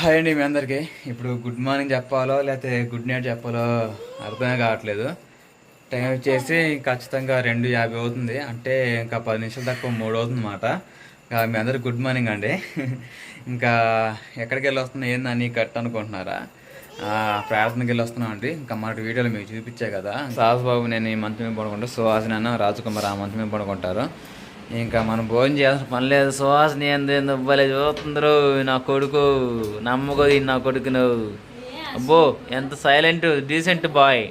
Hi అండి మీ అందరికీ. ఇప్పుడు గుడ్ మార్నింగ్ చెప్పాలో లేకపోతే గుడ్ నైట్ చెప్పాలో అర్థమే కావట్లేదు. టైం వచ్చేసి ఖచ్చితంగా రెండు యాభై అవుతుంది. అంటే ఇంకా పది నిమిషాలు తక్కువ మూడు అవుతుంది అన్నమాట. ఇంకా మీ అందరికి గుడ్ మార్నింగ్ అండి. ఇంకా ఎక్కడికి వెళ్ళి వస్తున్నా ఏందని కట్ అనుకుంటున్నారా? ప్రార్థనకి వెళ్ళి వస్తున్నాం అండి. ఇంకా మనకి వీడియోలో మీకు చూపించే కదా. సాహస్ బాబు నేను ఈ మంచం మీద పడుకుంటా. సుహాసిని అన్న రాజకుమార్ ఆ మంచం మీద పడుకుంటారు. ఇంకా మనం భోజనం చేయాల్సిన పని లేదు. సుహాసిని ఏంది? భలే చూస్తుందరు నా కొడుకు. నమ్మకో నా కొడుకు నువ్వు. అబ్బో ఎంత సైలెంట్ డీసెంట్ బాయ్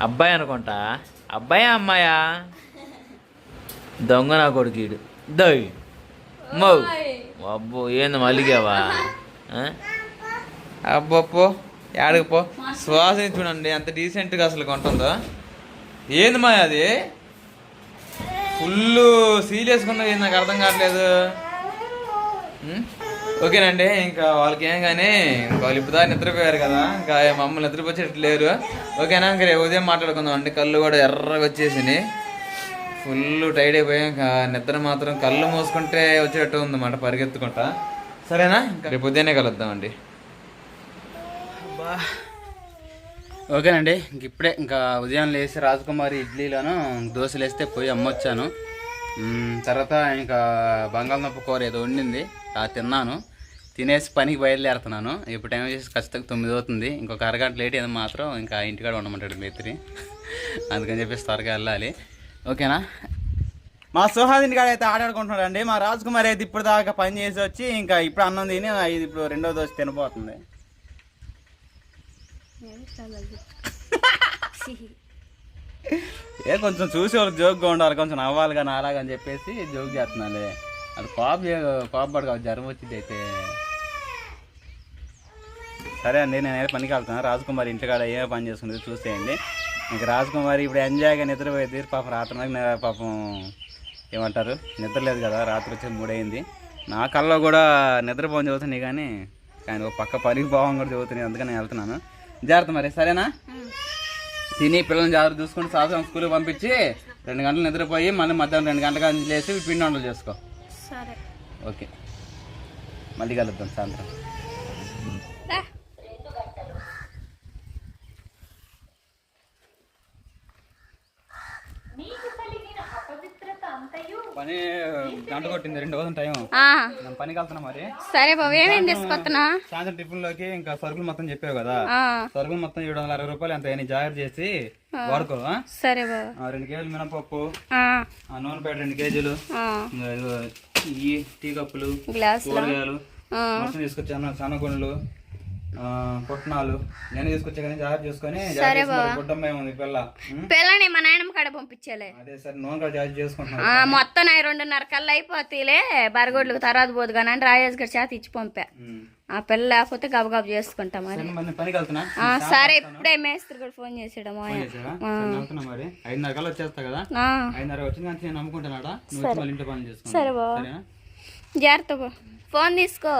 అబ్బాయి అనుకుంటా? అబ్బాయా అమ్మాయా? దొంగ నా కొడుకు ఈడు. దయ్. మో. అబ్బో ఏంది మల్లిగావా? ఆ? అబ్బో పో ఏడకు పో. సువాసన చూడండి ఎంత డీసెంట్గా అసలు కొంటుందో. ఏంది మా అది? ఫుల్ సీరియస్గా ఉన్నది నాకు అర్థం కావట్లేదు. ఓకేనండి ఇంకా వాళ్ళకి ఏం కానీ వాళ్ళు ఇప్పుడు నిద్రపోయారు కదా ఇంకా మమ్మల్ని నిద్రపోచేటట్టు లేరు. ఓకేనా ఇంకా రేపు ఉదయం మాట్లాడుకుందాం అండి. కళ్ళు కూడా ఎర్రగా వచ్చేసినాయి. ఫుల్ టైడ్ అయిపోయాం ఇంకా నిద్ర మాత్రం కళ్ళు మూసుకుంటే వచ్చేటట్టు ఉందన్నమాట పరిగెత్తుకుంటా. సరేనా రేపు ఉదయాన్నే కలుద్దామండి ఓకేనండి ఇంక ఇప్పుడే ఇంకా ఉదయం లేచి రాజకుమారి ఇడ్లీలను దోశలు వేస్తే పోయి అమ్మొచ్చాను. తర్వాత ఇంకా బంగాళదుంప కూర ఏదో వండింది ఆ తిన్నాను. తినేసి పనికి బయలుదేరుతున్నాను. ఇప్పుడు టైం వచ్చేసి ఖచ్చితంగా తొమ్మిది అవుతుంది. ఇంకొక అరగంట లేట్ ఏదో మాత్రం ఇంకా ఇంటికాడ ఉండమంటాడు మేత్రి. అందుకని చెప్పేసి త్వరగా వెళ్ళాలి. ఓకేనా? మా సుహాదిని కాడ అయితే ఆడాడుకుంటున్నాడు అండి మా రాజకుమారి అయితే ఇప్పుడు దాకా పని చేసి వచ్చి ఇంకా ఇప్పుడు అన్నం తిని ఇది ఇప్పుడు రెండో దోశ తినబోతుంది. ఏ కొంచెం చూసేవారు జోక్గా ఉండాలి కొంచెం నవ్వాలి కానీ అలాగని చెప్పేసి జోక్ చేస్తున్నాలే. అది పాప పాపడు కాదు జ్వరం వచ్చింది అయితే. సరే అండి నేనైతే పనికి వెళ్తాను రాజకుమారి ఇంటికాడ ఏ పని చేసుకుంటుంది చూసేయండి. ఇంక రాజకుమారి ఇప్పుడు ఎంజాయ్గా నిద్రపోయేది పాపం రాత్రి పాపం ఏమంటారు? నిద్రలేదు కదా రాత్రి వచ్చి మూడైంది నా కళ్ళలో కూడా నిద్రపోని చదువుతున్నాయి కానీ కానీ ఒక పక్క పనికి పోవం కూడా చదువుతున్నాయి అందుకని నేను వెళ్తున్నాను. జాగ్రత్త మరి సరేనా? తిని పిల్లల్ని జాగ్రత్త చూసుకుని సాయంత్రం స్కూల్కి పంపించి రెండు గంటలు నిద్రపోయి మళ్ళీ మధ్యాహ్నం రెండు గంటలకు అంజలి లేసి పిండి వంటలు చేసుకో. ఓకే. మళ్ళీ కలుద్దాం సాయంత్రం. పని గంట కొట్టింది రెండు రోజులు టైం పనికి వెళ్తున్నా మరి. సరే బాబు ఏమేం తీసుకొస్తున్నా? సాయంత్రం టిఫిన్లోకి ఇంకా సరుకులు మొత్తం చెప్పావు కదా. సరుకులు మొత్తం ఏడు వందల అరవై రూపాయలు ఎంత జాగ్రత్త చేసి వాడుకో? సరే బాబు. రెండు కేజీలు మినపప్పు నూనె పేడ రెండు కేజీలు ఈ టీ కప్పులు గ్లాసులు? కూరగాయలు మొత్తం తీసుకొచ్చాను సన్నగుండ్లు పుట్నాలు. ఇవన్నీ తీసుకొచ్చా కానీ జాగ్రత్త చేసుకొని పిల్ల? పిల్లని మా నాయనమ్మ కాడ పంపించాలే. అదే సరే నూనె కూడా జాగ్రత్త చేసుకుంటున్నాను ఆ, మొత్తం రెండున్నర కల్లా అయిపోతేలే. బరగొడ్లకు తర్వాత పోదు కానీ అని రాజేష్ గారి చేత ఇచ్చి పంపా. ఆ పిల్ల లేకపోతే గబగబ చేసుకుంటా మరి. సరే, నేను ఇప్పుడే మేస్త్రి కూడా ఫోన్ చేసాడు? సరే, నేను మరి. ఐదున్నర కల్లా వచ్చేస్తా కదా? ఐదున్నర నేను నమ్ముకుంటున్నాడా సరేనా? జాగ్రత్త ఫోన్ తీసుకో.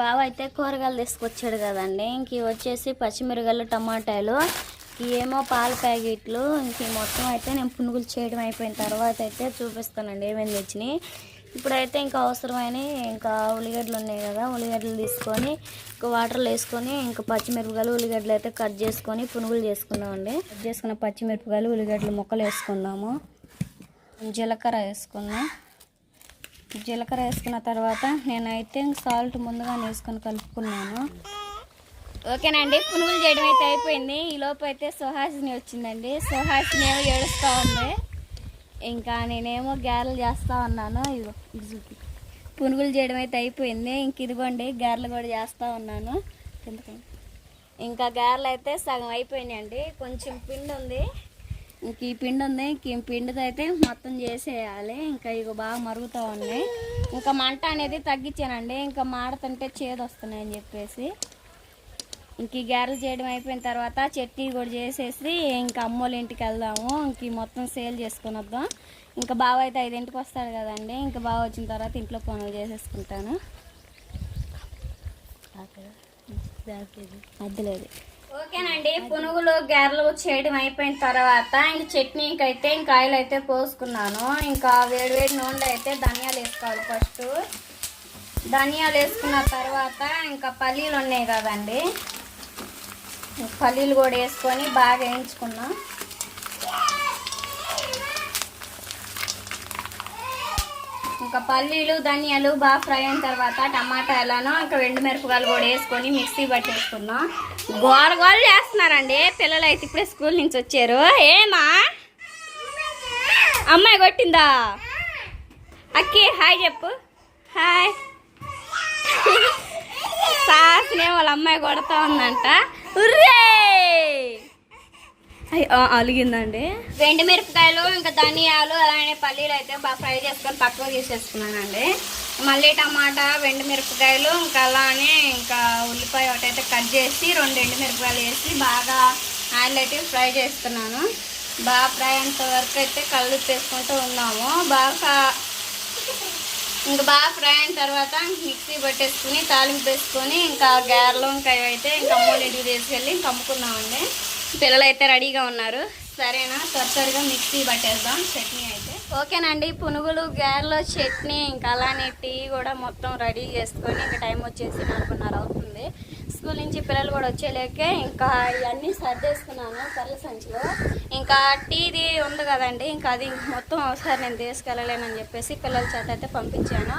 బావ అయితే కూరగాయలు తీసుకొచ్చాడు కదండి. ఇంక వచ్చేసి పచ్చిమిరగాయలు టమాటాలు ఏమో పాల ప్యాకెట్లు ఇంక మొత్తం అయితే నేను పునుగులు చేయడం అయిపోయిన తర్వాత అయితే చూపిస్తానండి ఏమేమి తెచ్చినాయి. ఇప్పుడైతే ఇంకా అవసరమైన ఇంకా ఉల్లిగడ్డలు ఉన్నాయి కదా ఉల్లిగడ్డలు తీసుకొని ఇంకా వాటర్లో వేసుకొని ఇంకా పచ్చిమిరపకాయలు ఉల్లిగడ్డలు అయితే కట్ చేసుకొని పునుగులు చేసుకున్నామండి. కట్ చేసుకున్న పచ్చిమిరపకాయలు ఉల్లిగడ్డలు ముక్కలు వేసుకున్నాము. జీలకర్ర వేసుకున్నాం. జీలకర్ర వేసుకున్న తర్వాత నేనైతే సాల్ట్ ముందుగా వేసుకొని కలుపుకున్నాను. ఓకేనండి పునుగులు చేయడం అయితే అయిపోయింది. ఈ లోపైతే అయితే సుహాసిని వచ్చిందండి. సుహాసిని ఏమో ఏడుస్తూ ఉంది. ఇంకా నేనేమో గారెలు చేస్తూ ఉన్నాను. ఇదిగో ఇది పునుగులు చేయడం అయితే అయిపోయింది. ఇంక ఇదిగోండి గారెలు కూడా చేస్తూ ఉన్నాను. ఇంకా గారెలు అయితే సగం అయిపోయినాయండి. కొంచెం పిండి ఉంది. ఇంక ఈ పిండి ఉంది. ఇంక ఈ పిండితో అయితే మొత్తం చేసేయాలి. ఇంకా ఇక బాగా మరుగుతూ ఉన్నాయి. ఇంకా మంట అనేది తగ్గించానండి. ఇంకా మాడుతుంటే చేదు వస్తున్నాయి అని చెప్పేసి. ఇంక ఈ గారెలు చేయడం అయిపోయిన తర్వాత చట్నీ కూడా చేసేసి ఇంకా అమ్మోళ్ళ ఇంటికి వెళ్దాము. ఇంక మొత్తం సేల్ చేసుకొని వద్దాం. ఇంకా బావ అయితే ఐదింటికి వస్తాడు కదండి. ఇంకా బావ వచ్చిన తర్వాత ఇంట్లో పనులు చేసేసుకుంటాను. అద్దలేదు. ఓకేనండి పునుగులు గారెలు చేయడం అయిపోయిన తర్వాత ఇంక చట్నీకి అయితే ఇంకా ఆయిల్ అయితే పోసుకున్నాను. ఇంకా వేడి వేడి నూనెలో అయితే ధనియాలు వేసుకోవాలి ఫస్ట్. ధనియాలు వేసుకున్న తర్వాత ఇంకా పల్లీలు ఉన్నాయి కదండి. పల్లీలు కూడా వేసుకొని బాగా వేయించుకున్నాం. ఇంకా పల్లీలు ధనియాలు బాగా ఫ్రై అయిన తర్వాత టమాటాలను ఇంకా ఎండు మిరపకాయలు కూడా వేసుకొని మిక్సీ పట్టేసుకున్నాం. గోడ గోల చేస్తున్నారండి. పిల్లలు అయితే ఇప్పుడే స్కూల్ నుంచి వచ్చారు. ఏమా? అమ్మాయి కొట్టిందా? అక్కి హాయ్ చెప్పు. హాయ్. సాస్నే వాళ్ళ అమ్మాయి కొడతా ఉందంట. ఉర్రే! అలిగిందండి. వెండి మిరపకాయలు ఇంకా ధనియాలు అలానే పల్లీలు అయితే బాగా ఫ్రై చేసుకొని పక్కకు తీసేసుకున్నానండి. మళ్ళీ టమాటా వెండి మిరపకాయలు ఇంకా అలానే ఇంకా ఉల్లిపాయ ఒకటైతే కట్ చేసి రెండు ఎండు మిరపకాయలు వేసి బాగా ఆయిల్ అయితే ఫ్రై చేస్తున్నాను. బాగా ఫ్రై అంత వరకు అయితే కళ్ళు వేసుకుంటూ ఉన్నాము. బాగా ఇంకా బాగా ఫ్రై అయిన తర్వాత మిక్సీ పట్టేసుకుని తాలింపు వేసుకొని ఇంకా గారెలు ఇంకా అయితే ఇంకా అమ్మోళ్ళ ఇంటికి తీసుకెళ్ళి ఇంకా అమ్ముకున్నామండి పిల్లలు అయితే రెడీగా ఉన్నారు. సరేనా? త్వర త్వరగా మిక్సీ పట్టేద్దాం. చట్నీ అయితే ఓకేనండి పునుగులు గారెలు చట్నీ ఇంకా అలానే టీ కూడా మొత్తం రెడీ చేసుకొని ఇంకా టైం వచ్చేసి నాలుగున్నర అవుతుంది. స్కూల్ నుంచి పిల్లలు కూడా వచ్చేలేకే ఇంకా ఇవన్నీ సర్దేసుకున్నాను కర్ల సంచిలో ఇంకా టీది ఉంది కదండి ఇంకా అది మొత్తం ఒకసారి నేను తీసుకెళ్ళలేనని చెప్పేసి పిల్లల చేత అయితే పంపించాను.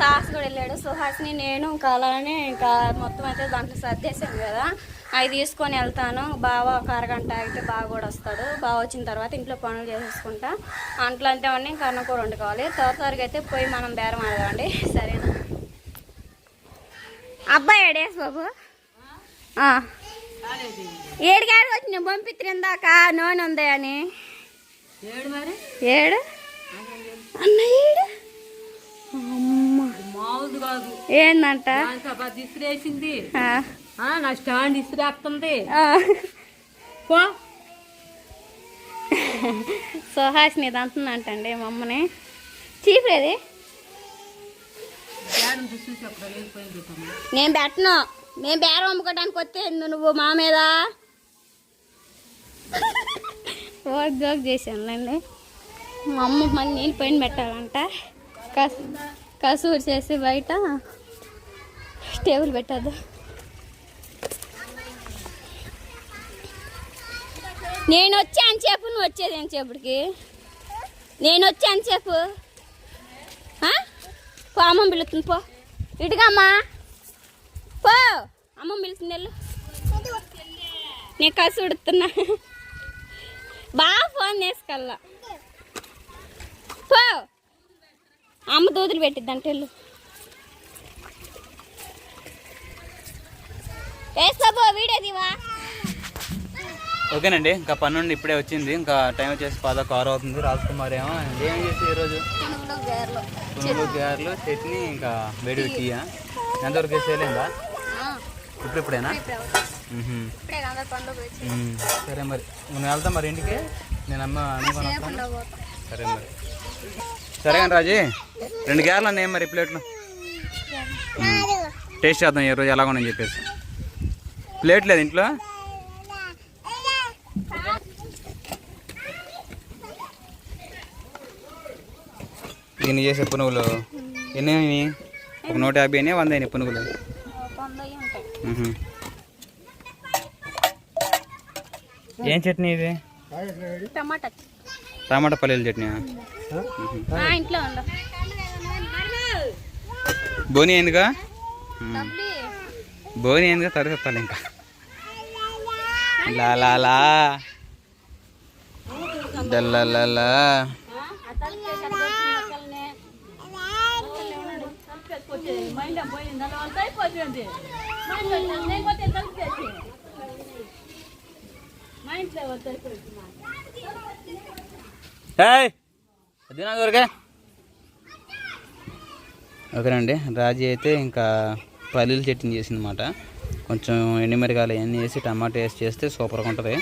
సాహస్ కూడా వెళ్ళాడు సుహాస్ని నేను ఇంకా అలానే ఇంకా మొత్తం అయితే దాంట్లో సర్దేశాను కదా. అవి తీసుకొని వెళ్తాను. బావ ఒక అరగంట అయితే బాగా కూడా వస్తాడు. బాగా వచ్చిన తర్వాత ఇంట్లో పనులు చేసేసుకుంటా. అంట్లో అంటే అన్నీ ఇంకా అన్నం కూడా వండుకోవాలి. త్వర త్వరగా అయితే పోయి మనం బేరం ఆడదామండి. సరేనా? అబ్బాయి ఏడేసి బాబు. ఆ. ఏడు గారు వచ్చి నేను పంపించిందాక నూనె ఉంది అని? ఏడు. అన్న ఏడు? మామూలు కాదు. ఏందంట? ఇసిరేసింది నా స్టాండ్ ఇసిరేస్తుంది సుహాసిని ఇది అంటుందంటండి మా అమ్మని. చీఫ్ ఏది. నేను పెట్టను. నేను బేరం అమ్ముకోవడానికి వస్తే నువ్వు మా మీద. ఓ జోక్ చేశానులేండి. మా అమ్మ మళ్ళీ నీళ్ళు పైన పెట్టాలంట. కసు కసూరు చేసి బయట టేబుల్ పెట్టద్దు. నేను వచ్చాను చెప్పు నువ్వు వచ్చేది ఎంతసేపటికి నేను వచ్చాను అంతసేపు పో అమ్మ పిలుస్తుంది పో. ఇటుకమ్మా. పో అమ్మ పిలుస్తుంది వెళ్ళు. నేను కసి ఉడుతున్నా. బాగా ఫోన్ చేసుకెళ్ళా పో. అమ్మ దూదులు పెట్టిద్దంటే వెళ్ళు. వేసుకోబో వీడియో దివా ఓకేనండి ఇంకా పని నుండి ఇప్పుడే వచ్చింది. ఇంకా టైం వచ్చేసి పదొక ఆరు అవుతుంది. రాజకుమార్ ఏమో ఏం చేసి ఈరోజు? పునుగులు గారెలు. చట్నీ ఇంకా వేడి టీయా ఎంతవరకు వేసేయలేదా ఇప్పుడు ఇప్పుడేనా. సరే మరి. నువ్వు వెళ్తా మరి ఇంటికి? నేను అమ్మ అనుకుని వస్తాను సరే మరి. సరే కానీ రాజీ రెండు గారెలు అన్నాయి మరి ప్లేట్లు. టేస్ట్ చేద్దాం ఈ రోజు ఎలాగోనని చెప్పేసి. ప్లేట్ లేదు ఇంట్లో? దీన్ని చేసే పునుగులు ఎన్ని అయినాయి? ఒక నూట యాభై అయినాయి వంద అయినాయి పునుగులు. ఏం చట్నీ ఇది? టమాటా. టమాటా పల్లీల చట్నీ ఇంట్లో బోని అయిందిగా డబ్బులు బోని అయిందిగా తరిగెత్తాలి ఇంకా. లా లా లా. అదేనా ఏయ్ దొరికే ఓకేనండి రాజీ అయితే ఇంకా పల్లీలు చట్నీ చేసిందన్నమాట. కొంచెం ఎండిమిరగాలు అవన్నీ వేసి టమాటా వేసి చేస్తే సూపర్గా ఉంటుంది.